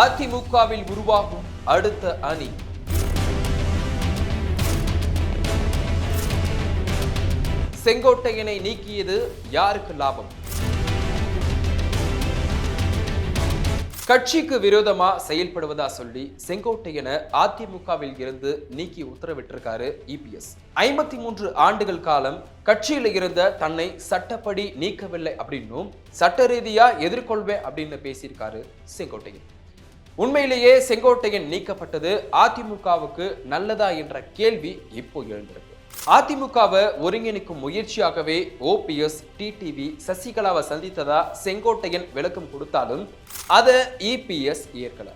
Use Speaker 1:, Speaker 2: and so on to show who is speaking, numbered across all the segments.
Speaker 1: அதிமுகவில் உருவாகும் அடுத்த அணி. செங்கோட்டையனை நீக்கியது யாருக்கு லாபம்? கட்சிக்கு விரோதமா செயல்படுவதா சொல்லி செங்கோட்டையனை அதிமுகவில் இருந்து நீக்கி உத்தரவிட்டிருக்காரு இபிஎஸ் ஐம்பத்தி மூன்று ஆண்டுகள் காலம் கட்சியில் இருந்த தன்னை சட்டப்படி நீக்கவில்லை அப்படின்னும் சட்ட ரீதியா எதிர்கொள்வேன் அப்படின்னு பேசியிருக்காரு செங்கோட்டையன். உண்மையிலேயே செங்கோட்டையன் நீக்கப்பட்டது அதிமுகவுக்கு நல்லதா என்ற கேள்வி இப்போ எழுந்திருக்கு. அதிமுகவை ஒருங்கிணைக்கும் முயற்சியாகவே ஓபிஎஸ் டிடிவி சசிகலாவை சந்தித்ததா செங்கோட்டையன் விளக்கம் கொடுத்தாலும் அதை இபிஎஸ் ஏற்கல.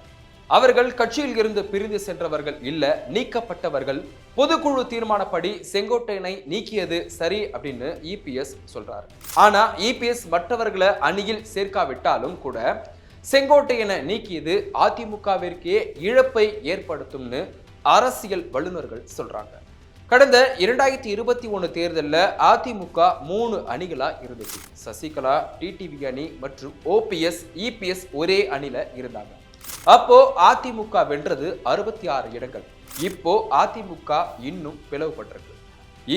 Speaker 1: அவர்கள் கட்சியில் இருந்து பிரிந்து சென்றவர்கள் இல்ல நீக்கப்பட்டவர்கள். பொதுக்குழு தீர்மானப்படி செங்கோட்டையனை நீக்கியது சரி அப்படின்னு இபிஎஸ் சொல்றாரு. ஆனா இபிஎஸ் மற்றவர்களை அணியில் சேர்க்காவிட்டாலும் கூட செங்கோட்டையனை நீக்கியது அதிமுகவிற்கே இழப்பை ஏற்படுத்தும்னு அரசியல் வல்லுநர்கள் சொல்றாங்க. கடந்த இரண்டாயிரத்தி இருபத்தி ஒன்று தேர்தலில் அதிமுக மூணு அணிகளாக இருந்துச்சு சசிகலா டிடிவி அணி மற்றும் ஓபிஎஸ் இபிஎஸ் ஒரே அணியில் இருந்தாங்க. அப்போ அதிமுக வென்றது அறுபத்தி ஆறு இடங்கள். இப்போ அதிமுக இன்னும் பிளவுபட்டிருக்கு.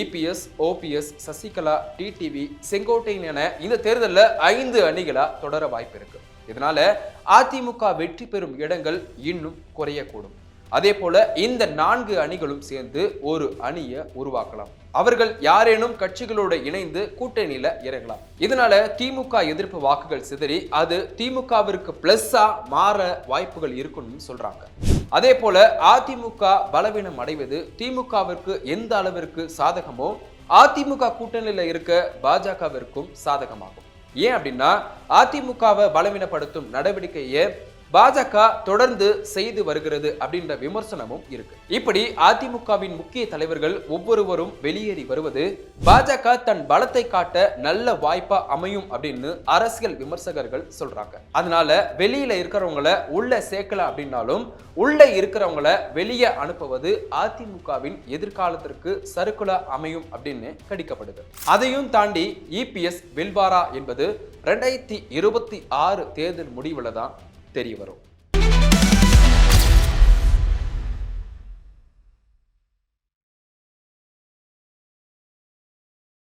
Speaker 1: EPS OPS Sasikala TTV Sengottaiyan என இந்த தேர்தலில் ஐந்து அணிகளாக தொடர வாய்ப்பு இருக்குது இதனால அதிமுக வெற்றி பெறும் இடங்கள் இன்னும் குறையக்கூடும். அதே போல இந்த நான்கு அணிகளும் சேர்ந்து ஒரு அணியை உருவாக்கலாம். அவர்கள் யாரேனும் கட்சிகளோடு இணைந்து கூட்டணியில இறங்கலாம். இதனால திமுக எதிர்ப்பு வாக்குகள் சிதறி அது திமுகவிற்கு பிளஸ்ஸா மாற வாய்ப்புகள் இருக்குன்னு சொல்றாங்க. அதே போல அதிமுக பலவீனம் அடைவது திமுகவிற்கு எந்த அளவிற்கு சாதகமோ அதிமுக கூட்டணியில இருக்க பாஜகவிற்கும் சாதகமாகும். ஏன் அப்படின்னா அதிமுகவை பலவீனப்படுத்தும் நடவடிக்கையை பாஜக தொடர்ந்து செய்து வருகிறது அப்படின்ற விமர்சனமும் இருக்கு. இப்படி அதிமுகவின் முக்கிய தலைவர்கள் ஒவ்வொருவரும் வெளியேறி வருவது பாஜக தன் பலத்தை காட்ட நல்ல வாய்ப்பா அமையும் அப்படின்னு அரசியல் விமர்சகர்கள் சொல்றாங்க. அதனால வெளியில இருக்கிறவங்கள உள்ள சேர்க்கல அப்படின்னாலும் உள்ள இருக்கிறவங்கள வெளியே அனுப்புவது அதிமுகவின் எதிர்காலத்திற்கு சறுக்குலா அமையும் அப்படின்னு கணிக்கப்படுது அதையும் தாண்டி இபிஎஸ் வெல்வாரா என்பது ரெண்டாயிரத்தி இருபத்தி ஆறு தேர்தல் முடிவுல தான் தெரிய வரும்